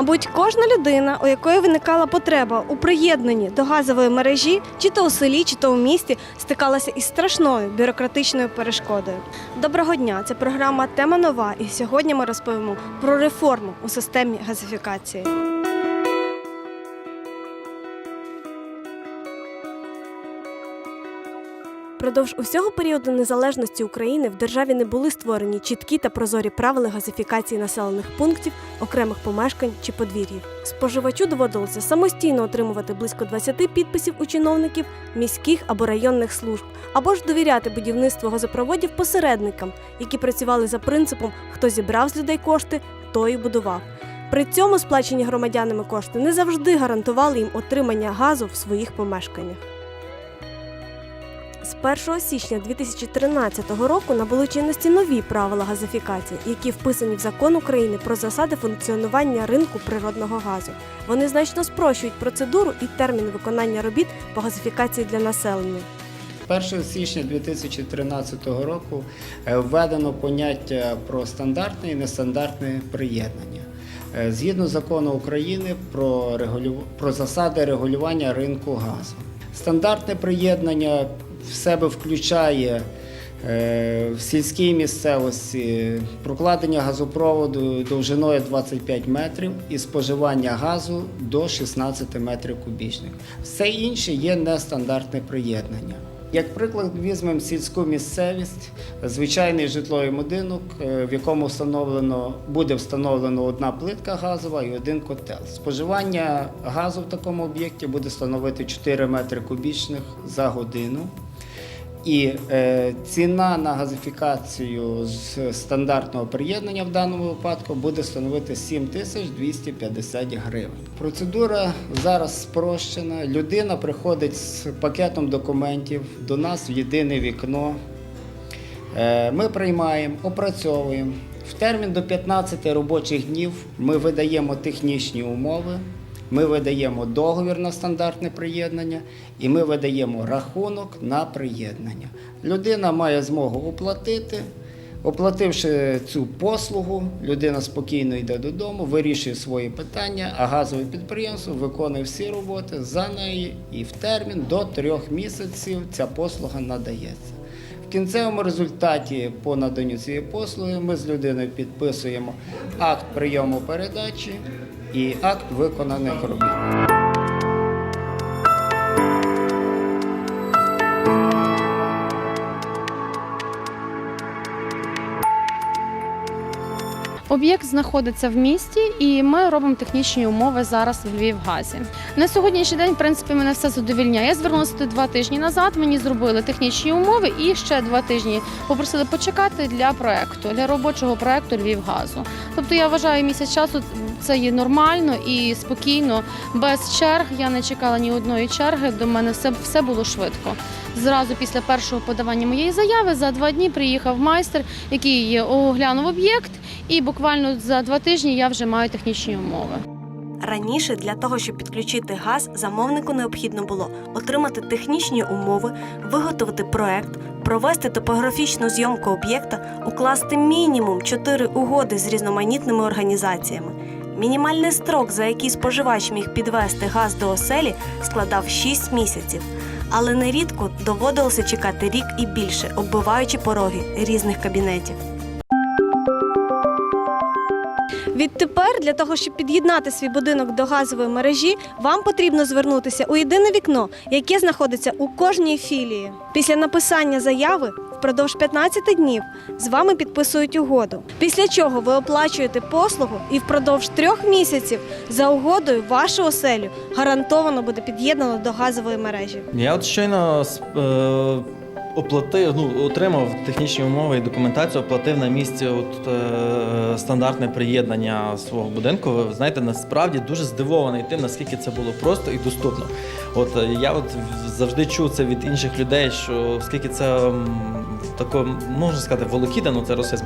Мабуть, кожна людина, у якої виникала потреба у приєднанні до газової мережі, чи то у селі, чи то у місті, стикалася із страшною бюрократичною перешкодою. Доброго дня! Це програма Тема нова. І сьогодні ми розповімо про реформу у системі газифікації. Продовж усього періоду незалежності України в державі не були створені чіткі та прозорі правила газифікації населених пунктів, окремих помешкань чи подвір'їв. Споживачу доводилося самостійно отримувати близько 20 підписів у чиновників міських або районних служб, або ж довіряти будівництву газопроводів посередникам, які працювали за принципом хто зібрав з людей кошти, той і будував. При цьому сплачені громадянами кошти не завжди гарантували їм отримання газу в своїх помешканнях. З 1 січня 2013 року набули чинності нові правила газифікації, які вписані в закон України про засади функціонування ринку природного газу. Вони значно спрощують процедуру і термін виконання робіт по газифікації для населення. 1 січня 2013 року е, введено поняття про стандартне і нестандартне приєднання. Е, Згідно закону України про, регулю... про засади регулювання ринку газу. Стандартне приєднання в себе включає е, в сільській місцевості прокладення газопроводу довжиною 25 метрів і споживання газу до 16 метрів кубічних. Все інше є нестандартне приєднання. Як приклад, візьмемо сільську місцевість, звичайний житловий будинок, е, в якому встановлено буде встановлено одна плитка газова і один котел. Споживання газу в такому об'єкті буде становити 4 метри кубічних за годину. І е, ціна на газифікацію з стандартного приєднання в даному випадку буде становити 7250 гривень. Процедура зараз спрощена. Людина приходить з пакетом документів до нас в єдине вікно. Е, Ми приймаємо, опрацьовуємо. В термін до 15 робочих днів ми видаємо технічні умови, ми видаємо договір на стандартне приєднання і ми видаємо рахунок на приєднання. Людина має змогу оплатити. Оплативши цю послугу, людина спокійно йде додому, вирішує свої питання, а газове підприємство виконує всі роботи за неї і в термін до трьох місяців ця послуга надається. В кінцевому результаті по наданню цієї послуги ми з людиною підписуємо акт прийому передачі і акт виконаних робіт. Об'єкт знаходиться в місті, і ми робимо технічні умови зараз в Львівгазі. На сьогоднішній день, в принципі, мене все задовільняє. Я звернулася туди два тижні назад. Мені зробили технічні умови і ще два тижні попросили почекати для проекту, для робочого проекту Львівгазу. Тобто я вважаю, місяць часу це є нормально і спокійно, без черг. Я не чекала ні одної черги. До мене все, все було швидко. Зразу після першого подавання моєї заяви за два дні приїхав майстер, який оглянув об'єкт, і буквально за два тижні я вже маю технічні умови. Раніше для того, щоб підключити газ, замовнику необхідно було отримати технічні умови, виготовити проект, провести топографічну зйомку об'єкта, укласти мінімум 4 угоди з різноманітними організаціями. Мінімальний строк, за який споживач міг підвести газ до оселі, складав 6 місяців. Але нерідко доводилося чекати рік і більше, оббиваючи пороги різних кабінетів. Відтепер для того, щоб під'єднати свій будинок до газової мережі, вам потрібно звернутися у єдине вікно, яке знаходиться у кожній філії. Після написання заяви впродовж 15 днів з вами підписують угоду. Після чого ви оплачуєте послугу, і впродовж трьох місяців за угодою вашу оселю гарантовано буде під'єднано до газової мережі. Я от щойно е, оплатив, ну, отримав технічні умови і документацію, оплатив на місці от, е, стандартне приєднання свого будинку. Ви знаєте, насправді дуже здивований тим, наскільки це було просто і доступно. От е, я от завжди чув це від інших людей, що оскільки це тако, можна сказати, волокіта, ну це расизм,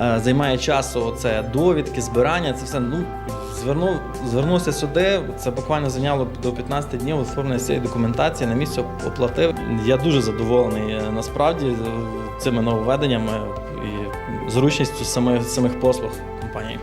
е, займає часу це довідки, збирання, це все. Ну, Звернув, звернувся сюди, це буквально зайняло до 15 днів оформлення цієї документації, на місці оплатив. Я дуже задоволений е, насправді цими нововведеннями і зручністю самих, самих послуг компанії.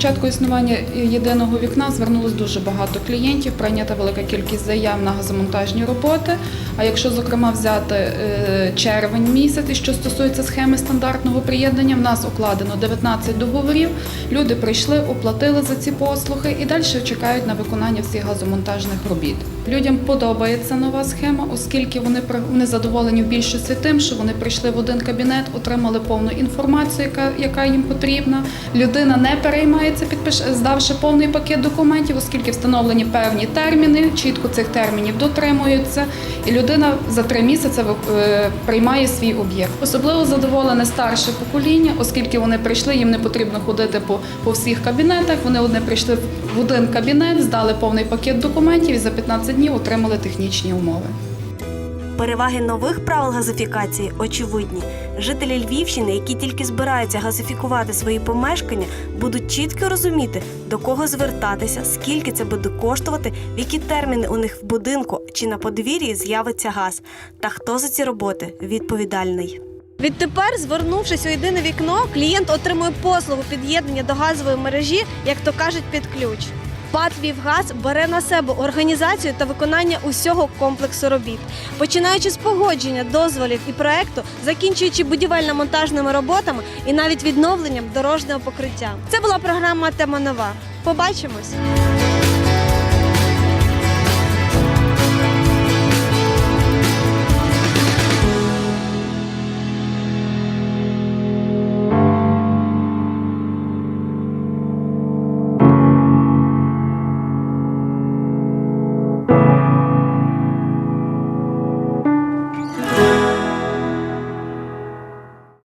Початку існування єдиного вікна звернулось дуже багато клієнтів, прийнята велика кількість заяв на газомонтажні роботи. А якщо, зокрема, взяти е, червень місяць, і що стосується схеми стандартного приєднання, в нас укладено 19 договорів. Люди прийшли, оплатили за ці послуги і далі чекають на виконання всіх газомонтажних робіт. Людям подобається нова схема, оскільки вони вони задоволені в більшості тим, що вони прийшли в один кабінет, отримали повну інформацію, яка, яка їм потрібна. Людина не переймається, підпиш, здавши повний пакет документів, оскільки встановлені певні терміни, чітко цих термінів дотримуються, і людина за три місяці е, приймає свій об'єкт. Особливо задоволене старше покоління, оскільки вони прийшли, їм не потрібно ходити по, по всіх кабінетах. Вони одне прийшли в один кабінет, здали повний пакет документів і за 15 днів отримали технічні умови. Переваги нових правил газифікації очевидні. Жителі Львівщини, які тільки збираються газифікувати свої помешкання, будуть чітко розуміти, до кого звертатися, скільки це буде коштувати, в які терміни у них в будинку чи на подвір'ї з'явиться газ, та хто за ці роботи відповідальний. Відтепер, звернувшись у єдине вікно, клієнт отримує послугу під'єднання до газової мережі, як то кажуть, під ключ. ПАТ «Вівгаз» бере на себе організацію та виконання усього комплексу робіт, починаючи з погодження дозволів і проекту, закінчуючи будівельно-монтажними роботами і навіть відновленням дорожнього покриття. Це була програма Тема нова. Побачимось.